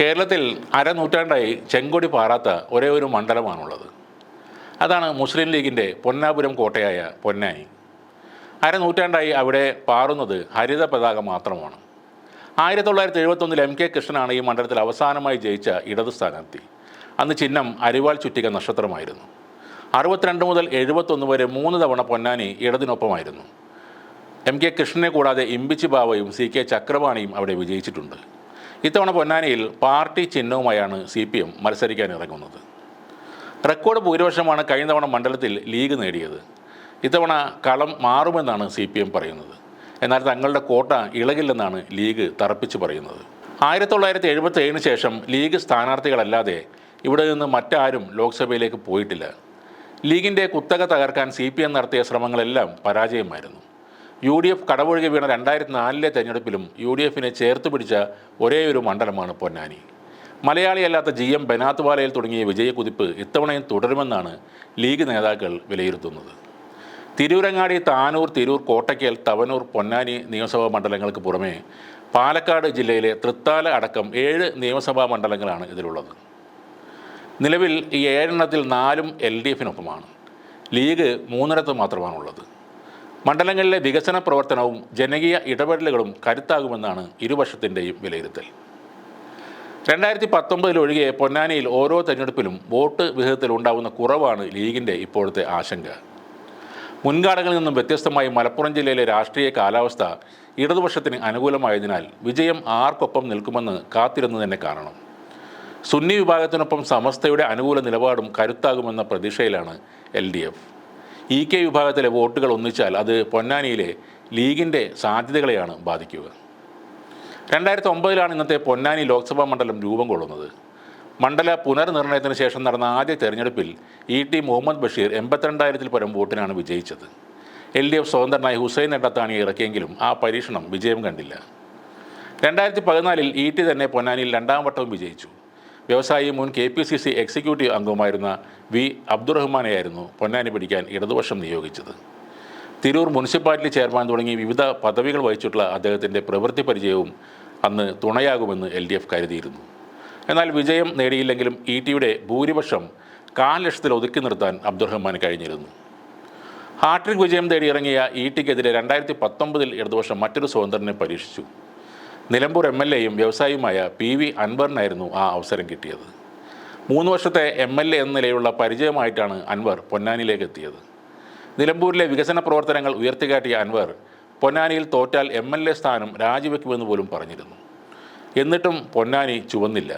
കേരളത്തിൽ അരനൂറ്റാണ്ടായി ചെങ്കൊടി പാറാത്ത ഒരേ ഒരു മണ്ഡലമാണുള്ളത്. അതാണ് മുസ്ലിം ലീഗിന്റെ പൊന്നാപുരം കോട്ടയായ പൊന്നായി അരനൂറ്റാണ്ടായി അവിടെ പാറുന്നത് ഹരിത പതാക മാത്രമാണ്. ആയിരത്തി തൊള്ളായിരത്തി എഴുപത്തൊന്നിൽ എം കെ കൃഷ്ണനാണ് ഈ മണ്ഡലത്തിൽ അവസാനമായി ജയിച്ച ഇടത് സ്ഥാനാർത്ഥി. അന്ന് ചിഹ്നം അരിവാൾ ചുറ്റിക നക്ഷത്രമായിരുന്നു. അറുപത്തിരണ്ട് മുതൽ എഴുപത്തൊന്ന് വരെ മൂന്ന് തവണ പൊന്നാനി ഇടതിനൊപ്പമായിരുന്നു. എം കെ കൃഷ്ണനെ കൂടാതെ ഇമ്പിച്ചി ബാവയും സി കെ ചക്രപാണിയും അവിടെ വിജയിച്ചിട്ടുണ്ട്. ഇത്തവണ പൊന്നാനിയിൽ പാർട്ടി ചിഹ്നവുമായാണ് സി പി എം മത്സരിക്കാൻ ഇറങ്ങുന്നത്. റെക്കോർഡ് ഭൂരിപക്ഷമാണ് കഴിഞ്ഞ തവണ മണ്ഡലത്തിൽ ലീഗ് നേടിയത്. ഇത്തവണ കളം മാറുമെന്നാണ് സി പി എം പറയുന്നത്. എന്നാൽ തങ്ങളുടെ കോട്ട ഇളകില്ലെന്നാണ് ലീഗ് തറപ്പിച്ച് പറയുന്നത്. ആയിരത്തി തൊള്ളായിരത്തി എഴുപത്തി ഏഴിന് ശേഷം ലീഗ് സ്ഥാനാർത്ഥികളല്ലാതെ ഇവിടെ നിന്ന് മറ്റാരും ലോക്സഭയിലേക്ക് പോയിട്ടില്ല. ലീഗിന്റെ കുത്തക തകർക്കാൻ സി പി എം നടത്തിയ ശ്രമങ്ങളെല്ലാം പരാജയമായിരുന്നു. യു ഡി എഫ് കടവൊഴുകി വീണ രണ്ടായിരത്തി നാലിലെ തെരഞ്ഞെടുപ്പിലും യു ഡി എഫിനെ ചേർത്ത് പിടിച്ച ഒരേ ഒരു മണ്ഡലമാണ് പൊന്നാനി. മലയാളിയല്ലാത്ത ജി എം ബനാത്വാലയിൽ തുടങ്ങിയ വിജയക്കുതിപ്പ് ഇത്തവണയും തുടരുമെന്നാണ് ലീഗ് നേതാക്കൾ വിലയിരുത്തുന്നത്. തിരൂരങ്ങാടി താനൂർ തിരൂർ കോട്ടയ്ക്കൽ തവനൂർ പൊന്നാനി നിയമസഭാ മണ്ഡലങ്ങൾക്ക് പുറമെ പാലക്കാട് ജില്ലയിലെ തൃത്താല അടക്കം ഏഴ് നിയമസഭാ മണ്ഡലങ്ങളാണ് ഇതിലുള്ളത്. നിലവിൽ ഈ ഏഴെണ്ണത്തിൽ നാലും എൽ ഡി എഫിനൊപ്പമാണ്. ലീഗ് മൂന്നിടത്ത് മാത്രമാണുള്ളത്. മണ്ഡലങ്ങളിലെ വികസന പ്രവർത്തനവും ജനകീയ ഇടപെടലുകളും കരുത്താകുമെന്നാണ് ഇരുപക്ഷത്തിന്റെയും വിലയിരുത്തൽ. രണ്ടായിരത്തി പത്തൊമ്പതിൽ ഒഴികെ പൊന്നാനിയിൽ ഓരോ തെരഞ്ഞെടുപ്പിലും വോട്ട് വിഹിതത്തിൽ ഉണ്ടാകുന്ന കുറവാണ് ലീഗിന്റെ ഇപ്പോഴത്തെ ആശങ്ക. മുൻകാലങ്ങളിൽ നിന്നും വ്യത്യസ്തമായി മലപ്പുറം ജില്ലയിലെ രാഷ്ട്രീയ കാലാവസ്ഥ ഇടതുപക്ഷത്തിന് അനുകൂലമായതിനാൽ വിജയം ആർക്കൊപ്പം നിൽക്കുമെന്ന് കാത്തിരുന്നു തന്നെ കാണണം. സുന്നി വിഭാഗത്തിനൊപ്പം സമസ്തയുടെ അനുകൂല നിലപാടും കരുത്താകുമെന്ന പ്രതീക്ഷയിലാണ് L D F. E K വിഭാഗത്തിലെ വോട്ടുകൾ ഒന്നിച്ചാൽ അത് പൊന്നാനിയിലെ ലീഗിന്റെ സാധ്യതകളെയാണ് ബാധിക്കുക. രണ്ടായിരത്തി ഒമ്പതിലാണ് ഇന്നത്തെ പൊന്നാനി ലോക്സഭാ മണ്ഡലം രൂപം കൊള്ളുന്നത്. മണ്ഡല പുനർനിർണയത്തിന് ശേഷം നടന്ന ആദ്യ തെരഞ്ഞെടുപ്പിൽ ഇ ടി മുഹമ്മദ് ബഷീർ എൺപത്തിരണ്ടായിരത്തിൽ പരം വോട്ടിനാണ് വിജയിച്ചത്. എൽ ഡി എഫ് സ്വതന്ത്രനായി ഹുസൈൻ എടത്താണിയെ ഇറക്കിയെങ്കിലും ആ പരീക്ഷണം വിജയം കണ്ടില്ല. രണ്ടായിരത്തി പതിനാലിൽ ഇ ടി തന്നെ പൊന്നാനിയിൽ രണ്ടാം വട്ടവും വിജയിച്ചു. വ്യവസായി മുൻ K P C C executive അംഗവുമായിരുന്ന V അബ്ദുറഹ്മാനെയായിരുന്നു പൊന്നാനി പിടിക്കാൻ ഇടതുപക്ഷം നിയോഗിച്ചത്. തിരൂർ മുനിസിപ്പാലിറ്റി ചെയർമാൻ തുടങ്ങി വിവിധ പദവികൾ വഹിച്ചിട്ടുള്ള അദ്ദേഹത്തിന്റെ പ്രവൃത്തി പരിചയവും അന്ന് തുണയാകുമെന്ന് എൽ ഡി എഫ് കരുതിയിരുന്നു. എന്നാൽ വിജയം നേടിയില്ലെങ്കിലും ഇ ടിയുടെ ഭൂരിപക്ഷം കാൽ ലക്ഷത്തിൽ ഒതുക്കി നിർത്താൻ അബ്ദുറഹ്മാൻ കഴിഞ്ഞിരുന്നു. ഹാട്രിക് വിജയം തേടിയിറങ്ങിയ ഇ ടിക്കെതിരെ രണ്ടായിരത്തി പത്തൊമ്പതിൽ ഇടതുപക്ഷം മറ്റൊരു സ്വതന്ത്രനെ പരീക്ഷിച്ചു. നിലമ്പൂർ എം എൽ എയും വ്യവസായിയുമായ പി വി അൻവറിനായിരുന്നു ആ അവസരം കിട്ടിയത്. മൂന്ന് വർഷത്തെ എം എൽ എ എന്ന നിലയിലുള്ള പരിചയമായിട്ടാണ് അൻവർ പൊന്നാനിയിലേക്ക് എത്തിയത് നിലമ്പൂരിലെ വികസന പ്രവർത്തനങ്ങൾ ഉയർത്തിക്കാട്ടിയ അൻവർ പൊന്നാനിയിൽ തോറ്റാൽ എം എൽ എ സ്ഥാനം രാജിവെക്കുമെന്ന് പോലും പറഞ്ഞിരുന്നു. എന്നിട്ടും പൊന്നാനി ചുവന്നില്ല.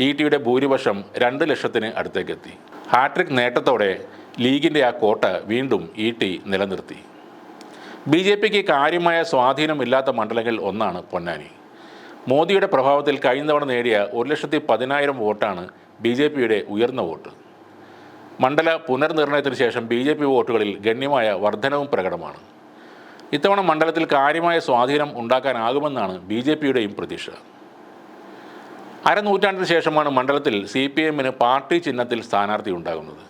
ഇ ടിയുടെ ഭൂരിപക്ഷം രണ്ട് ലക്ഷത്തിന് അടുത്തേക്കെത്തി. ഹാട്രിക് നേട്ടത്തോടെ ലീഗിന്റെ ആ കോട്ട വീണ്ടും ഇ ടി നിലനിർത്തി. ബി ജെ പിക്ക് കാര്യമായ സ്വാധീനമില്ലാത്ത മണ്ഡലങ്ങളിൽ ഒന്നാണ് പൊന്നാനി. മോദിയുടെ പ്രഭാവത്തിൽ കഴിഞ്ഞ തവണ നേടിയ ഒരു ലക്ഷത്തി പതിനായിരം വോട്ടാണ് ബി ജെ പിയുടെ ഉയർന്ന വോട്ട്. മണ്ഡല പുനർനിർണയത്തിന് ശേഷം ബി ജെ പി വോട്ടുകളിൽ ഗണ്യമായ വർധനവും പ്രകടമാണ്. ഇത്തവണ മണ്ഡലത്തിൽ കാര്യമായ സ്വാധീനം ഉണ്ടാക്കാനാകുമെന്നാണ് ബി ജെ പിയുടെയും പ്രതീക്ഷ. അരനൂറ്റാണ്ടിന് ശേഷമാണ് മണ്ഡലത്തിൽ സി പി എമ്മിന് പാർട്ടി ചിഹ്നത്തിൽ സ്ഥാനാർത്ഥി ഉണ്ടാകുന്നത്.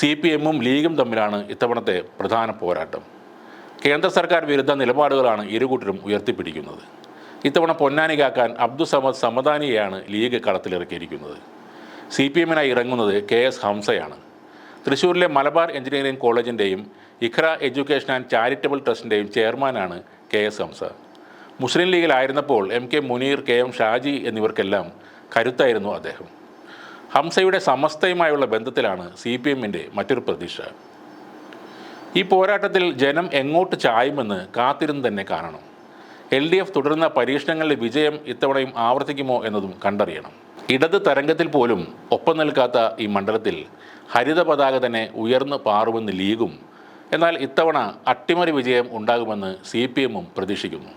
സി പി എമ്മും ലീഗും തമ്മിലാണ് ഇത്തവണത്തെ പ്രധാന പോരാട്ടം. കേന്ദ്ര സർക്കാർ വിരുദ്ധ നിലപാടുകളാണ് ഇരുകൂട്ടരും ഉയർത്തിപ്പിടിക്കുന്നത്. ഇത്തവണ പൊന്നാനി കാക്കാൻ അബ്ദുസമദ് സമദാനിയെയാണ് ലീഗ് കളത്തിലിറക്കിയിരിക്കുന്നത്. സി പി എമ്മിനായി ഇറങ്ങുന്നത് കെ എസ് ഹംസയാണ്. തൃശ്ശൂരിലെ മലബാർ എഞ്ചിനീയറിംഗ് കോളേജിന്റെയും ഇഖ്ര എഡ്യൂക്കേഷൻ ആൻഡ് ചാരിറ്റബിൾ ട്രസ്റ്റിന്റെയും ചെയർമാനാണ് കെ എസ് ഹംസ. മുസ്ലിം ലീഗിലായിരുന്നപ്പോൾ M K Muneer K M Shaji എന്നിവർക്കെല്ലാം കരുത്തായിരുന്നു അദ്ദേഹം. ഹംസയുടെ സമസ്തയുമായുള്ള ബന്ധത്തിലാണ് സി പി എമ്മിന്റെ മറ്റൊരു പ്രതീക്ഷ. ഈ പോരാട്ടത്തിൽ ജനം എങ്ങോട്ട് ചായുമെന്ന് കാത്തിരുന്ന് തന്നെ കാണണം. എൽ ഡി എഫ് തുടരുന്ന പരീക്ഷണങ്ങളിലെ വിജയം ഇത്തവണയും ആവർത്തിക്കുമോ എന്നതും കണ്ടറിയണം. ഇടത് തരംഗത്തിൽ പോലും ഒപ്പം നിൽക്കാത്ത ഈ മണ്ഡലത്തിൽ ഹരിത പതാക തന്നെ ഉയർന്നു പാറുമെന്ന് ലീഗും എന്നാൽ ഇത്തവണ അട്ടിമറി വിജയം ഉണ്ടാകുമെന്ന് സി പി എമ്മും പ്രതീക്ഷിക്കുന്നു.